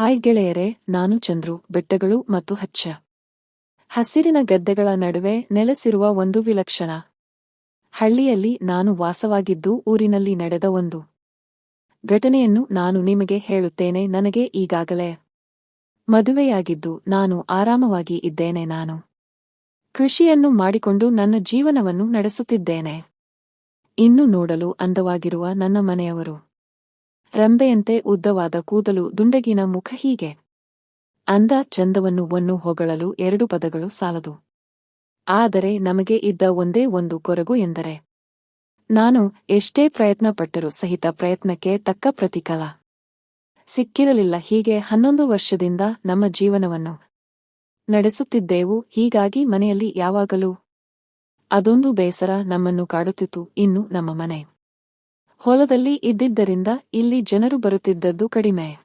Hi ಗೆಳೆಯರೆ, ನಾನು ಚಂದ್ರು, ಬೆಟ್ಟಗಳು ಮತ್ತು ಹಚ್ಚ. ಹಸಿರಿನ ಗದ್ದೆಗಳ ನಡುವೆ ನೆಲೆಸಿರುವ ಒಂದು ವಿಲಕ್ಷಣ. ಹಳ್ಳಿಯಲ್ಲಿ ನಾನು ವಾಸವಾಗಿದ್ದು ಊರಿನಲ್ಲಿ ನಡೆದ ಒಂದು ಘಟನೆಯನ್ನು ನಾನು ನಿಮಗೆ ಹೇಳುತ್ತೇನೆ, ನನಗೆ ಈಗಾಗಲೇ ಮದುವೆಯಾಗಿದ್ದು ನಾನು ಆರಾಮವಾಗಿ ಇದ್ದೇನೆ, ನಾನು ಕೃಷಿಯನ್ನು ಮಾಡಿಕೊಂಡು ನನ್ನ ಜೀವನವನ್ನು ನಡೆಸುತ್ತಿದ್ದೇನೆ. ಇನ್ನು ನೋಡಲು ಅಂದವಾಗಿರುವ ನನ್ನ ಮನೆಯವರು. ರಂಬೆಯಂತೆ ಉದ್ದವಾದ ಕೂದಲು ದುಂಡಗಿನ ಮುಖ ಹೀಗೆ. ಅಂದ ಚಂದವನ್ನು ಒನ್ನು ಹೊಗಳಲು ಎರಡು ಪದಗಳು ಸಾಲದು. ಆದರೆ ನಮಗೆ ಇದ್ದ ಒಂದೇ ಒಂದು ಕೊರಗು ಎಂದರೆ. ನಾನು ಎಷ್ಟೇ ಪ್ರಯತ್ನ ಪಟ್ಟರೂ ಸಹಿತ ಪ್ರಯತ್ನಕ್ಕೆ ತಕ್ಕ ಪ್ರತಿಕಲ ಸಿಕ್ಕಿರಲಿಲ್ಲ. ಹೀಗೆ ಹನ್ನೊಂದು ವರ್ಷದಿಂದ ನಮ್ಮ ಜೀವನವನ್ನು ನಡೆಸುತ್ತಿದ್ದೆವು. ಹೀಗಾಗಿ ಮನೆಯಲ್ಲಿ ಯಾವಾಗಲೂ ಅದೊಂದು ಬೇಸರ ನಮ್ಮನ್ನು ಕಾಡುತ್ತಿತ್ತು. ಇನ್ನು ನಮ್ಮ ಮನೆ ಹೊಲದಲ್ಲಿ ಇದ್ದಿದ್ದರಿಂದ ಇಲ್ಲಿ ಜನರು ಬರುತ್ತಿದ್ದದ್ದು ಕಡಿಮೆ.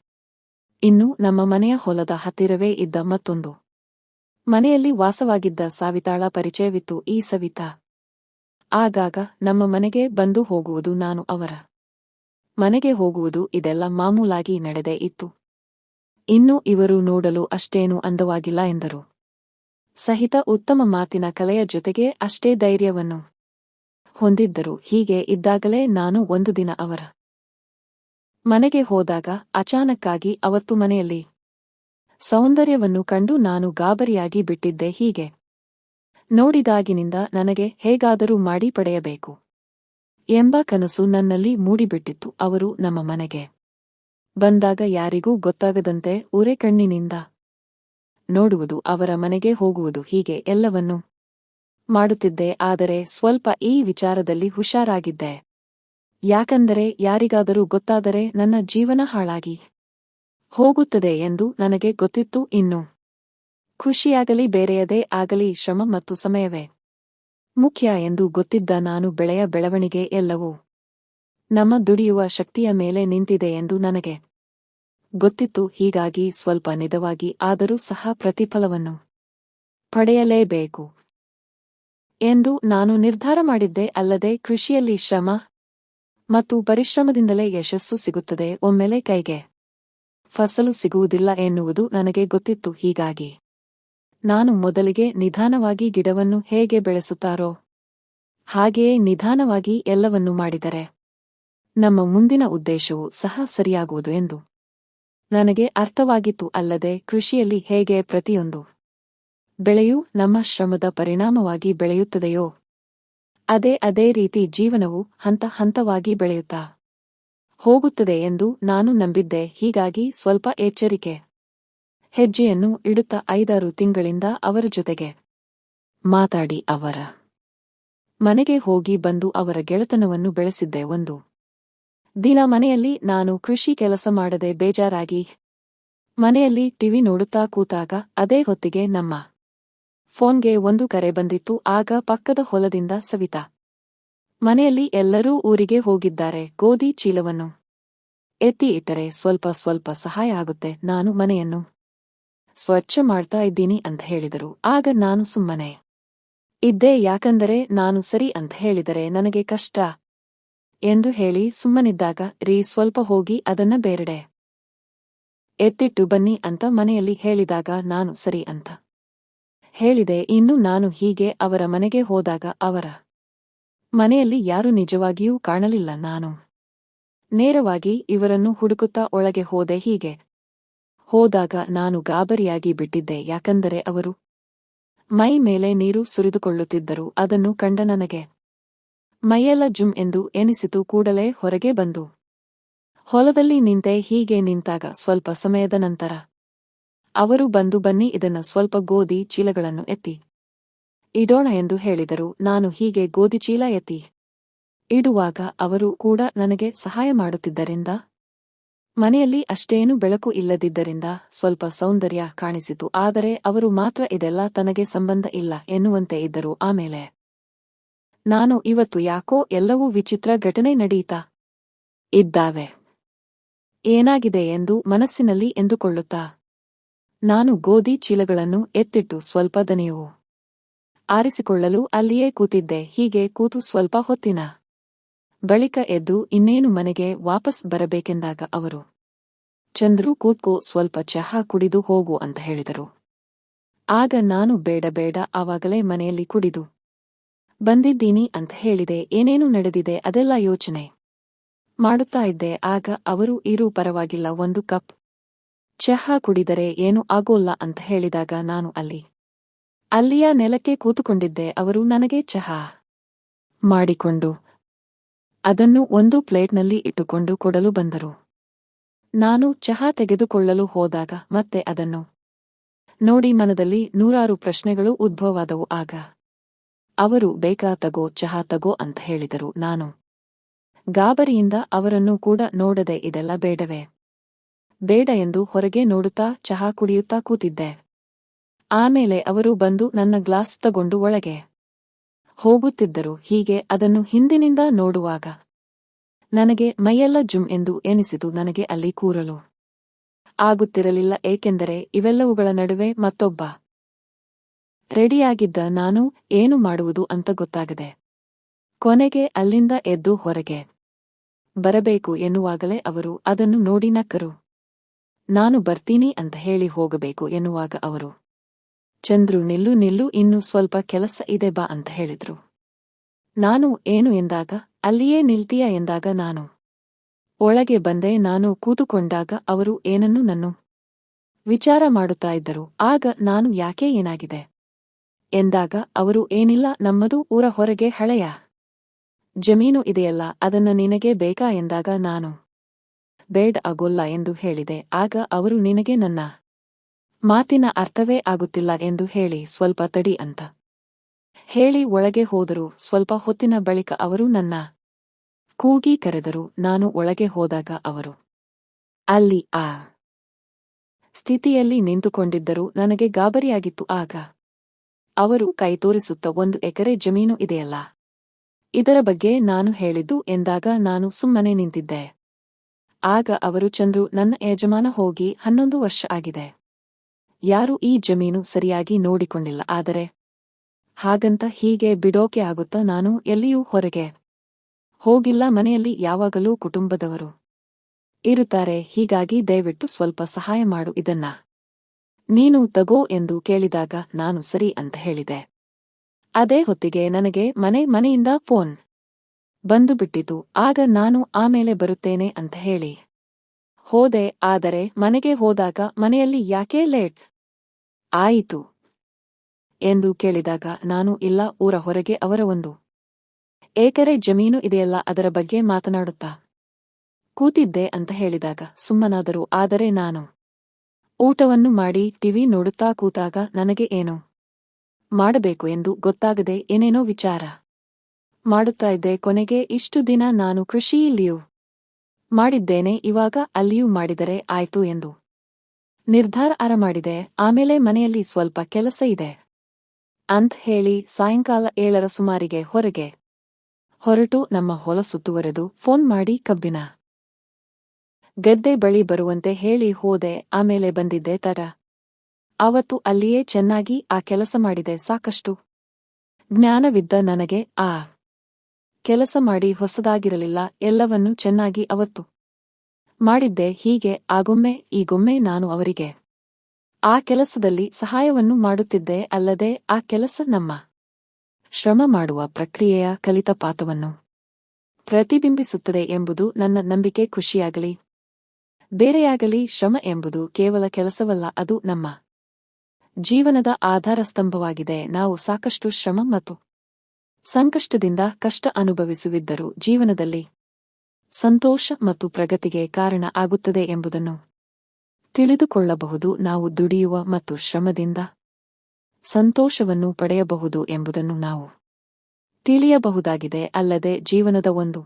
ಇನ್ನು ನಮ್ಮ ಮನೆಯ ಹೊಲದ ಹತ್ತಿರವೇ ಇದ್ದ ಮತ್ತೊಂದು. ಮನೆಯಲ್ಲಿ ವಾಸವಾಗಿದ್ದ ಸಾವಿತಾಳ ಪರಿಚಯವಿತ್ತು ಈ ಸವಿತಾ. ಆಗಾಗ ನಮ್ಮ ಮನೆಗೆ ಬಂದು ಹೋಗುವುದು ನಾನು ಅವರ. ಮನೆಗೆ ಹೋಗುವುದು ಇದೆಲ್ಲ ಮಾಮೂಲಾಗಿ ನಡೆದೇ ಇತ್ತು. ಇನ್ನು ಇವರು ನೋಡಲು ಅಷ್ಟೇನೂ ಅಂದವಾಗಿಲ್ಲ ಎಂದರು. ಸಹಿತ ಉತ್ತಮ ಮಾತಿನ ಕಲೆಯ ಜೊತೆಗೆ ಅಷ್ಟೇ ಧೈರ್ಯವನ್ನು. ಹೊಂದಿದ್ದರು ಹೀಗೆ ಇದ್ದಾಗಲೇ ನಾನು ಒಂದು ದಿನ ಅವರ ಮನೆಗೆ ಹೋದಾಗ ಅಚಾನಕ್ಕಾಗಿ ಅವತ್ತು ಮನೆಯಲ್ಲಿ ಸೌಂದರ್ಯವನ್ನು ಕಂಡು ನಾನು ಗಾಬರಿಯಾಗಿ ಬಿಟ್ಟಿದ್ದೆ. ಹೀಗೆ ನೋಡಿದಾಗಿನಿಂದ ನನಗೆ ಹೇಗಾದರೂ ಮಾಡಿ ಪಡೆಯಬೇಕು ಎಂಬ ಕನಸು ನನ್ನಲ್ಲಿ ಮೂಡಿಬಿಟ್ಟಿತ್ತು. ಅವರು ನಮ್ಮ ಮನೆಗೆ ಬಂದಾಗ ಯಾರಿಗೂ ಗೊತ್ತಾಗದಂತೆ ಉರೆ ಕಣ್ಣಿನಿಂದ ನೋಡುವುದು, ಅವರ ಮನೆಗೆ ಹೋಗುವುದು, ಹೀಗೆ ಎಲ್ಲವನ್ನೂ ಮಾಡುತ್ತಿದ್ದೆ, ಆದರೆ ಸ್ವಲ್ಪ ಈ ವಿಚಾರದಲ್ಲಿ ಹುಷಾರಾಗಿದ್ದೆ. ಯಾಕಂದರೆ ಯಾರಿಗಾದರೂ ಗೊತ್ತಾದರೆ ನನ್ನ ಜೀವನ ಹಾಳಾಗಿ ಹೋಗುತ್ತದೆ ಎಂದು ನನಗೆ ಗೊತ್ತಿತ್ತು ಇನ್ನು. ಖುಷಿಯಾಗಲಿ ಬೇರೆಯದೇ ಆಗಲಿ ಶ್ರಮ ಮತ್ತು ಸಮಯವೇ. ಮುಖ್ಯ ಎಂದು ಗೊತ್ತಿದ್ದ ನಾನು ಬೆಳೆಯ ಬೆಳವಣಿಗೆ ಎಲ್ಲವೂ ನಮ್ಮ ದುಡಿಯುವ ಶಕ್ತಿಯ ಮೇಲೆ ನಿಂತಿದೆ ಎಂದು ನನಗೆ ಗೊತ್ತಿತ್ತು, ಹೀಗಾಗಿ ಸ್ವಲ್ಪ ನಿಧವಾಗಿ ಆದರೂ ಸಹ ಪ್ರತಿಫಲವನ್ನು ಪಡೆಯಲೇಬೇಕು. ಎಂದು ನಾನು ನಿರ್ಧಾರ ಮಾಡಿದ್ದೆ ಅಲ್ಲದೆ ಕೃಷಿಯಲ್ಲಿ ಶ್ರಮ ಮತ್ತು ಪರಿಶ್ರಮದಿಂದಲೇ ಯಶಸ್ಸು ಸಿಗುತ್ತದೆ, ಒಮ್ಮೆಲೆ ಕೈಗೆ ಫಸಲು ಸಿಗುವುದಿಲ್ಲ ಎನ್ನುವುದು ನನಗೆ ಗೊತ್ತಿತ್ತು. ಹೀಗಾಗಿ ನಾನು ಮೊದಲಿಗೆ ನಿಧಾನವಾಗಿ ಗಿಡವನ್ನು ಹೇಗೆ ಬೆಳೆಸುತ್ತಾರೋ ಹಾಗೆಯೇ ನಿಧಾನವಾಗಿ ಎಲ್ಲವನ್ನೂ ಮಾಡಿದರೆ ನಮ್ಮ ಮುಂದಿನ ಉದ್ದೇಶವು ಸಹ ಸರಿಯಾಗುವುದು ಎಂದು ನನಗೆ ಅರ್ಥವಾಗಿತ್ತು. ಅಲ್ಲದೆ ಕೃಷಿಯಲ್ಲಿ ಹೇಗೆ ಪ್ರತಿಯೊಂದು ಬೆಳೆಯೂ ನಮ್ಮ ಶ್ರಮದ ಪರಿಣಾಮವಾಗಿ ಬೆಳೆಯುತ್ತದೆಯೋ? ಅದೇ ಅದೇ ರೀತಿ ಜೀವನವು ಹಂತ ಹಂತವಾಗಿ ಬೆಳೆಯುತ್ತಾ ಹೋಗುತ್ತದೆ ಎಂದು ನಾನು ನಂಬಿದ್ದೆ. ಹೀಗಾಗಿ ಸ್ವಲ್ಪ ಎಚ್ಚರಿಕೆ. ಹೆಜ್ಜೆಯನ್ನು ಇಡುತ್ತಾ ಐದಾರು ತಿಂಗಳಿಂದ ಅವರ ಜೊತೆಗೆ ಮಾತಾಡಿ. ಅವರ ಮನೆಗೆ ಹೋಗಿ ಬಂದು ಅವರ ಗೆಳೆತನವನ್ನು ಬೆಳೆಸಿದ್ದೆ. ಒಂದು ದಿನ ಮನೆಯಲ್ಲಿ ನಾನು ಕೃಷಿ ಕೆಲಸ ಮಾಡದೆ ಬೇಜಾರಾಗಿ ಮನೆಯಲ್ಲಿ ಟಿವಿ ನೋಡುತ್ತಾ ಕೂತಾಗ ಅದೇ ಹೊತ್ತಿಗೆ ನಮ್ಮ ಫೋನ್ಗೆ ಒಂದು ಕರೆ ಬಂದಿತ್ತು, ಆಗ ಪಕ್ಕದ ಹೊಲದಿಂದ ಸವಿತಾ. ಮನೆಯಲ್ಲಿ ಎಲ್ಲರೂ ಊರಿಗೆ ಹೋಗಿದ್ದಾರೆ, ಗೋಧಿ ಚೀಲವನ್ನು. ಎತ್ತಿ ಇಟ್ಟರೆ ಸ್ವಲ್ಪ ಸ್ವಲ್ಪ ಸಹಾಯ ಆಗುತ್ತೆ, ನಾನು ಮನೆಯನ್ನು ಸ್ವಚ್ಛ ಮಾಡ್ತಾ ಇದ್ದೀನಿ ಅಂತ ಹೇಳಿದರು. ಆಗ ನಾನು ಸುಮ್ಮನೆ ಇದ್ದೆ, ಯಾಕಂದರೆ ನಾನು ಸರಿ ಅಂತ ಹೇಳಿದರೆ ನನಗೆ ಕಷ್ಟ ಎಂದು ಹೇಳಿ ಸುಮ್ಮನಿದ್ದಾಗ, ರೀ ಸ್ವಲ್ಪ ಹೋಗಿ ಅದನ್ನ ಬೇರೆಡೆ ಎತ್ತಿಟ್ಟು ಬನ್ನಿ ಅಂತ ಮನೆಯಲ್ಲಿ ಹೇಳಿದಾಗ, ನಾನು ಸರಿ ಅಂತ ಹೇಳಿದೆ, ಇನ್ನು ನಾನು ಹೀಗೆ ಅವರ ಮನೆಗೆ ಹೋದಾಗ ಅವರ ಮನೆಯಲ್ಲಿ ಯಾರು ನಿಜವಾಗಿಯೂ ಕಾಣಲಿಲ್ಲ ನಾನು. ನೇರವಾಗಿ ಇವರನ್ನು ಹುಡುಕುತ್ತಾ ಒಳಗೆ ಹೋದೆ, ಹೀಗೆ ಹೋದಾಗ ನಾನು ಗಾಬರಿಯಾಗಿ ಬಿಟ್ಟಿದ್ದೆ, ಯಾಕಂದರೆ ಅವರು ಮೈ ಮೇಲೆ ನೀರು ಸುರಿದುಕೊಳ್ಳುತ್ತಿದ್ದರು, ಅದನ್ನು ಕಂಡ ನನಗೆ ಮೈಯೆಲ್ಲ ಜುಮ್ ಎಂದು ಎನಿಸಿತು, ಕೂಡಲೇ ಹೊರಗೆ ಬಂದು ಹೊಲದಲ್ಲಿ ನಿಂತೆ ಹೀಗೆ ನಿಂತಾಗ ಸ್ವಲ್ಪ ಸಮಯದ ನಂತರ ಅವರು ಬಂದು ಬನ್ನಿ, ಇದನ್ನ ಸ್ವಲ್ಪ ಗೋಧಿ ಚೀಲಗಳನ್ನು ಎತ್ತಿ. ಇಡೋಣ ಎಂದು ಹೇಳಿದರು. ನಾನು ಹೀಗೆ ಗೋಧಿ ಚೀಲ ಎತ್ತಿ. ಇಡುವಾಗ ಅವರು ಕೂಡ ನನಗೆ ಸಹಾಯ ಮಾಡುತ್ತಿದ್ದರಿಂದ, ಮನೆಯಲ್ಲಿ ಅಷ್ಟೇನು ಬೆಳಕು ಇಲ್ಲದಿದ್ದರಿಂದ ಸ್ವಲ್ಪ ಸೌಂದರ್ಯ ಕಾಣಿಸಿತು. ಆದರೆ ಅವರು ಮಾತ್ರ ಇದೆಲ್ಲ ತನಗೆ ಸಂಬಂಧ ಇಲ್ಲ ಎನ್ನುವಂತೆ ಇದ್ದರು. ಆಮೇಲೆ, ನಾನು ಇವತ್ತು ಯಾಕೋ ಎಲ್ಲವೂ ವಿಚಿತ್ರ ಘಟನೆ ನಡೆಯಿತಾ ಇದ್ದಾವೆ. ಏನಾಗಿದೆ ಎಂದು ಮನಸ್ಸಿನಲ್ಲಿ ಎಂದುಕೊಳ್ಳುತ್ತಾ ನಾನು ಗೋಧಿ ಚೀಲಗಳನ್ನು ಎತ್ತಿಟ್ಟು ಸ್ವಲ್ಪ ದನೆಯವು ಆರಿಸಿಕೊಳ್ಳಲು ಅಲ್ಲಿಯೇ ಕೂತಿದ್ದೆ, ಹೀಗೆ ಕೂತು ಸ್ವಲ್ಪ ಹೊತ್ತಿನ ಬಳಿಕ ಎದ್ದು ಇನ್ನೇನು ಮನೆಗೆ ವಾಪಸ್ ಬರಬೇಕೆಂದಾಗ ಅವರು, ಚಂದ್ರು ಕೂತ್ಕೋ, ಸ್ವಲ್ಪ ಚಹಾ ಕುಡಿದು ಹೋಗು ಅಂತ ಹೇಳಿದರು. ಆಗ ನಾನು ಬೇಡ ಬೇಡ, ಆವಾಗಲೇ ಮನೆಯಲ್ಲಿ ಕುಡಿದು ಬಂದಿದ್ದೀನಿ ಅಂತ ಹೇಳಿದೆ, ಏನೇನು ನಡೆದಿದೆ ಅದೆಲ್ಲ ಯೋಚನೆ ಮಾಡುತ್ತಾ ಇದ್ದೆ, ಆಗ ಅವರು ಇರು ಪರವಾಗಿಲ್ಲ, ಒಂದು ಕಪ್ ಚಹಾ ಕುಡಿದರೆ ಏನು ಆಗೋಲ್ಲ ಅಂತ ಹೇಳಿದಾಗ ನಾನು ಅಲ್ಲಿ, ಅಲ್ಲಿಯ ನೆಲಕ್ಕೆ ಕೂತುಕೊಂಡಿದ್ದೆ. ಅವರು ನನಗೆ ಚಹಾ ಮಾಡಿಕೊಂಡು ಅದನ್ನು ಒಂದು ಪ್ಲೇಟ್ನಲ್ಲಿ ಇಟ್ಟುಕೊಂಡು ಕೊಡಲು ಬಂದರು. ನಾನು ಚಹಾ ತೆಗೆದುಕೊಳ್ಳಲು ಹೋದಾಗ ಮತ್ತೆ ಅದನ್ನು ನೋಡಿ ಮನದಲ್ಲಿ ನೂರಾರು ಪ್ರಶ್ನೆಗಳು ಉದ್ಭವವಾದವು. ಆಗ ಅವರು, ಬೇಕಾ ತಗೋ, ಚಹಾ ತಗೋ ಅಂತ ಹೇಳಿದರು. ನಾನು ಗಾಬರಿಯಿಂದ ಅವರನ್ನು ಕೂಡ ನೋಡದೆ ಇದೆಲ್ಲ ಬೇಡವೇ? ಬೇಡ ಎಂದು ಹೊರಗೆ ನೋಡುತ್ತಾ ಚಹಾ ಕುಡಿಯುತ್ತಾ ಕೂತಿದ್ದೆ. ಆಮೇಲೆ ಅವರು ಬಂದು ನನ್ನ ಗ್ಲಾಸ್ ತಗೊಂಡು ಒಳಗೆ. ಹೋಗುತ್ತಿದ್ದರು ಹೀಗೆ ಅದನ್ನು ಹಿಂದಿನಿಂದ ನೋಡುವಾಗ. ನನಗೆ ಮೈಯೆಲ್ಲ ಜುಮ್ ಎಂದು ಎನಿಸಿತು ನನಗೆ ಅಲ್ಲಿ ಕೂರಲು. ಆಗುತ್ತಿರಲಿಲ್ಲ ಏಕೆಂದರೆ ಇವೆಲ್ಲವುಗಳ ನಡುವೆ ಮತ್ತೊಬ್ಬ. ರೆಡಿಯಾಗಿದ್ದ ನಾನು ಏನು ಮಾಡುವುದು ಅಂತ ಗೊತ್ತಾಗದೆ. ಕೊನೆಗೆ ಅಲ್ಲಿಂದ ಎದ್ದು ಹೊರಗೆ. ಬರಬೇಕು ಎನ್ನುವಾಗಲೇ ಅವರು ಅದನ್ನು ನೋಡಿ ನಕ್ಕರು. ನಾನು ಬರ್ತೀನಿ ಅಂತ ಹೇಳಿ ಹೋಗಬೇಕು ಎನ್ನುವಾಗ ಅವರು. ಚಂದ್ರು ನಿಲ್ಲು ನಿಲ್ಲು ಇನ್ನು ಸ್ವಲ್ಪ ಕೆಲಸ ಇದೆ ಬಾ ಅಂತ ಹೇಳಿದ್ರು. ನಾನು ಏನು ಎಂದಾಗ, ಅಲ್ಲಿಯೇ ನಿಲ್ತೀಯ ಎಂದಾಗ ನಾನು. ಒಳಗೆ ಬಂದೆ ನಾನು ಕೂತುಕೊಂಡಾಗ ಅವರು ಏನನ್ನು ನನ್ನು ವಿಚಾರ ಮಾಡುತ್ತಾ ಇದ್ದರು, ಆಗ ನಾನು ಯಾಕೆ ಏನಾಗಿದೆ? ಎಂದಾಗ ಅವರು ಏನಿಲ್ಲ ನಮ್ಮದು ಊರ ಹೊರಗೆ ಹಳೆಯ ಜಮೀನು ಇದೆಯಲ್ಲ ಅದನ್ನು ನಿನಗೆ ಬೇಕಾ ಎಂದಾಗ ನಾನು ಬೇಡ ಆಗೋಲ್ಲ ಎಂದು ಹೇಳಿದೆ, ಆಗ ಅವರು, ನಿನಗೆ ನನ್ನ ಮಾತಿನ ಅರ್ಥವೇ ಆಗುತ್ತಿಲ್ಲ ಎಂದು ಹೇಳಿ, ಸ್ವಲ್ಪ ತಡಿ ಅಂತ ಹೇಳಿ ಒಳಗೆ ಹೋದರು. ಸ್ವಲ್ಪ ಹೊತ್ತಿನ ಬಳಿಕ ಅವರು ನನ್ನ ಕೂಗಿ ಕರೆದರು. ನಾನು ಒಳಗೆ ಹೋದಾಗ ಅವರು ಅಲ್ಲಿ ಆ ಸ್ಥಿತಿಯಲ್ಲಿ ನಿಂತುಕೊಂಡಿದ್ದರು. ನನಗೆ ಗಾಬರಿಯಾಗಿತ್ತು. ಆಗ ಅವರು ಕೈ ತೋರಿಸುತ್ತ, ಒಂದು ಎಕರೆ ಜಮೀನು ಇದೆಯಲ್ಲ, ಇದರ ಬಗ್ಗೆ ನಾನು ಹೇಳಿದ್ದು ಎಂದಾಗ ನಾನು ಸುಮ್ಮನೆ ನಿಂತಿದ್ದೆ. ಆಗ ಅವರು ಚಂದ್ರು ನನ್ನ ಯಜಮಾನ ಹೋಗಿ ಹನ್ನೊಂದು ವರ್ಷ ಆಗಿದೆ. ಯಾರೂ ಈ ಜಮೀನು ಸರಿಯಾಗಿ ನೋಡಿಕೊಂಡಿಲ್ಲ, ಆದರೆ ಹಾಗಂತ ಹೀಗೆ ಬಿಡೋಕೆ ಆಗುತ್ತಾ ನಾನು ಎಲ್ಲಿಯೂ ಹೊರಗೆ ಹೋಗಿಲ್ಲ, ಮನೆಯಲ್ಲಿ ಯಾವಾಗಲೂ ಕುಟುಂಬದವರು ಇರುತ್ತಾರೆ, ಹೀಗಾಗಿ ದಯವಿಟ್ಟು ಸ್ವಲ್ಪ ಸಹಾಯ ಮಾಡು, ಇದನ್ನ ನೀನು ತಗೋ ಎಂದು ಕೇಳಿದಾಗ ನಾನು ಸರಿ ಅಂತ ಹೇಳಿದೆ. ಅದೇ ಹೊತ್ತಿಗೆ ನನಗೆ ಮನೆ ಮನೆಯಿಂದ ಫೋನ್ ಬಂದು ಬಿಟ್ಟಿತು ಆಗ ನಾನು ಆಮೇಲೆ ಬರುತ್ತೇನೆ ಅಂತ ಹೇಳಿ. ಹೋದೆ, ಆದರೆ ಮನೆಗೆ ಹೋದಾಗ ಮನೆಯಲ್ಲಿ ಯಾಕೆ ಲೇಟ್? ಆಯಿತು ಎಂದು ಕೇಳಿದಾಗ ನಾನು, ಇಲ್ಲ, ಊರ ಹೊರಗೆ ಅವರ ಒಂದು. ಏಕರೆ ಜಮೀನು ಇದೆಯಲ್ಲ, ಅದರ ಬಗ್ಗೆ ಮಾತನಾಡುತ್ತಾ? ಕೂತಿದ್ದೆ ಅಂತ ಹೇಳಿದಾಗ, ಸುಮ್ಮನಾದರು, ಆದರೆ ನಾನು. ಊಟವನ್ನು ಮಾಡಿ, ಟಿವಿ ನೋಡುತ್ತಾ ಕೂತಾಗ, ನನಗೆ ಏನು? ಮಾಡಬೇಕು ಎಂದು ಗೊತ್ತಾಗದೆ ಏನೇನೋ ವಿಚಾರ. ಮಾಡುತ್ತಾ ಇದ್ದೆ ಕೊನೆಗೆ ಇಷ್ಟು ದಿನ ನಾನು ಕೃಷಿಯಲ್ಲಿಯೂ ಮಾಡಿದ್ದೇನೆ, ಇವಾಗ ಅಲ್ಲಿಯೂ ಮಾಡಿದರೆ ಆಯ್ತು ಎಂದು. ನಿರ್ಧಾರ ಅರ ಮಾಡಿದೆ ಆಮೇಲೆ ಮನೆಯಲ್ಲಿ ಸ್ವಲ್ಪ ಕೆಲಸ ಇದೆ ಅಂತ್ ಹೇಳಿ ಸಾಯಂಕಾಲ ಏಳರ ಸುಮಾರಿಗೆ ಹೊರಗೆ ಹೊರಟು ನಮ್ಮ ಹೊಲ ಸುತ್ತುವರೆದು ಫೋನ್ ಮಾಡಿ ಕಬ್ಬಿನ ಗದ್ದೆ ಬಳಿ ಬರುವಂತೆ ಹೇಳಿ ಹೋದೆ, ಆಮೇಲೆ ಬಂದಿದ್ದೆ ತರ. ಅವತ್ತು ಅಲ್ಲಿಯೇ ಚೆನ್ನಾಗಿ ಆ ಕೆಲಸ ಮಾಡಿದೆ, ಸಾಕಷ್ಟು ಜ್ಞಾನವಿದ್ದ ನನಗೆ, ಆ ಕೆಲಸ ಮಾಡಿ ಹೊಸದಾಗಿರಲಿಲ್ಲ, ಎಲ್ಲವನ್ನೂ ಚೆನ್ನಾಗಿ ಅವತ್ತು. ಮಾಡಿದ್ದೆ ಹೀಗೆ, ಆಗೊಮ್ಮೆ, ಈಗೊಮ್ಮೆ ನಾನು ಅವರಿಗೆ. ಆ ಕೆಲಸದಲ್ಲಿ ಸಹಾಯವನ್ನು ಮಾಡುತ್ತಿದ್ದೆ ಅಲ್ಲದೆ ಆ ಕೆಲಸ ನಮ್ಮ. ಶ್ರಮ ಮಾಡುವ ಪ್ರಕ್ರಿಯೆಯ ಕಲಿತ ಪಾತವನ್ನು ಪ್ರತಿಬಿಂಬಿಸುತ್ತದೆ ಎಂಬುದು ನನ್ನ ನಂಬಿಕೆ ಖುಷಿಯಾಗಲಿ. ಬೇರೆಯಾಗಲಿ ಶ್ರಮ ಎಂಬುದು ಕೇವಲ ಕೆಲಸವಲ್ಲ, ಅದು ನಮ್ಮ ಜೀವನದ ಆಧಾರ ಸ್ತಂಭವಾಗಿದೆ ನಾವು ಸಾಕಷ್ಟು ಶ್ರಮ ಮತ್ತು ಸಂಕಷ್ಟದಿಂದ ಕಷ್ಟ ಅನುಭವಿಸುವಿದ್ದರೂ ಜೀವನದಲ್ಲಿ ಸಂತೋಷ ಮತ್ತು ಪ್ರಗತಿಗೆ ಕಾರಣ ಆಗುತ್ತದೆ ಎಂಬುದನ್ನು ತಿಳಿದುಕೊಳ್ಳಬಹುದು. ನಾವು ದುಡಿಯುವ ಮತ್ತು ಶ್ರಮದಿಂದ ಸಂತೋಷವನ್ನು ಪಡೆಯಬಹುದು ಎಂಬುದನ್ನು ನಾವು ತಿಳಿಯಬಹುದಾಗಿದೆ. ಅಲ್ಲದೆ ಜೀವನದ ಒಂದು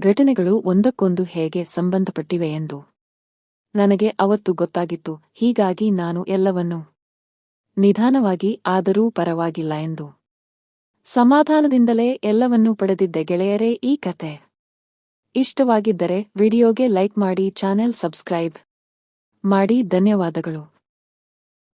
ಘಟನೆಗಳು ಒಂದಕ್ಕೊಂದು ಹೇಗೆ ಸಂಬಂಧಪಟ್ಟಿವೆ ಎಂದು ನನಗೆ ಅವತ್ತು ಗೊತ್ತಾಗಿತ್ತು. ಹೀಗಾಗಿ ನಾನು ಎಲ್ಲವನ್ನೂ ನಿಧಾನವಾಗಿ ಆದರೂ ಪರವಾಗಿಲ್ಲ ಎಂದು ಸಮಾಧಾನದಿಂದಲೇ ಎಲ್ಲವನ್ನೂ ಪಡೆದಿದ್ದೆ ಗೆಳೆಯರೇ ಈ ಕತೆ. ಇಷ್ಟವಾಗಿದ್ದರೆ ವಿಡಿಯೋಗೆ ಲೈಕ್ ಮಾಡಿ ಚಾನೆಲ್ ಸಬ್ಸ್ಕ್ರೈಬ್ ಮಾಡಿ ಧನ್ಯವಾದಗಳು.